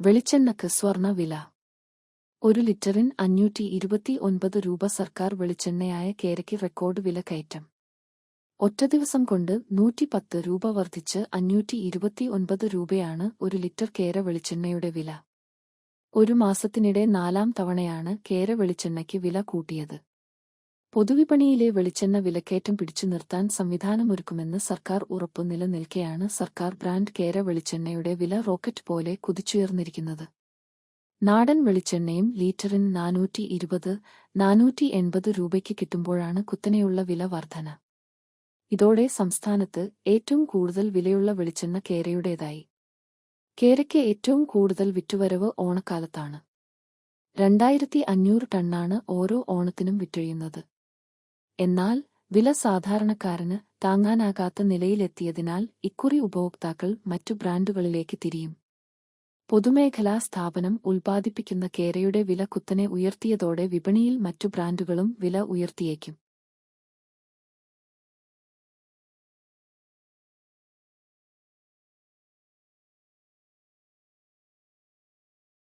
വെളിച്ചെണ്ണക്ക് സ്വർണ വില. ഒരു ലിറ്ററിന് അഞ്ഞൂറ്റി ഇരുപത്തി ഒൻപത് രൂപ സർക്കാർ വെളിച്ചെണ്ണയായ കേരയ്ക്ക് റെക്കോർഡ് വില കയറ്റം. ഒറ്റ ദിവസം കൊണ്ട് നൂറ്റിപ്പത്ത് രൂപ വർദ്ധിച്ച് അഞ്ഞൂറ്റി ഇരുപത്തി ഒൻപത് രൂപയാണ് ഒരു ലിറ്റർ കേര വെളിച്ചെണ്ണയുടെ വില. ഒരു മാസത്തിനിടെ നാലാം തവണയാണ് കേര വെളിച്ചെണ്ണയ്ക്ക് വില കൂട്ടിയത്. പൊതുവിപണിയിലെ വെളിച്ചെണ്ണ വിലക്കയറ്റം പിടിച്ചു നിർത്താൻ സംവിധാനമൊരുക്കുമെന്ന് സർക്കാർ ഉറപ്പു നിലനിൽക്കെയാണ് സർക്കാർ ബ്രാൻഡ് കേര വെളിച്ചെണ്ണയുടെ വില റോക്കറ്റ് പോലെ കുതിച്ചുയർന്നിരിക്കുന്നത്. നാടൻ വെളിച്ചെണ്ണയും ലീറ്ററിന് നാനൂറ്റി ഇരുപത് നാനൂറ്റി എൺപത് രൂപയ്ക്ക് കിട്ടുമ്പോഴാണ് കുത്തനെയുള്ള വില വർധന. ഇതോടെ സംസ്ഥാനത്ത് ഏറ്റവും കൂടുതൽ വിലയുള്ള വെളിച്ചെണ്ണ കേരയുടേതായി. കേരയ്ക്ക് ഏറ്റവും കൂടുതൽ വിറ്റുവരവ് ഓണക്കാലത്താണ്. രണ്ടായിരത്തി അഞ്ഞൂറ് ടണ്ണാണ് ഓരോ ഓണത്തിനും വിറ്റഴിയുന്നത്. എന്നാൽ വില സാധാരണക്കാരന് താങ്ങാനാകാത്ത നിലയിലെത്തിയതിനാൽ ഇക്കുറി ഉപഭോക്താക്കൾ മറ്റു ബ്രാൻഡുകളിലേക്ക് തിരിയും. പൊതുമേഖലാ സ്ഥാപനം ഉൽപ്പാദിപ്പിക്കുന്ന കേരയുടെ വില കുത്തനെ ഉയർത്തിയതോടെ വിപണിയിൽ മറ്റു ബ്രാൻഡുകളും വില ഉയർത്തിയേക്കും.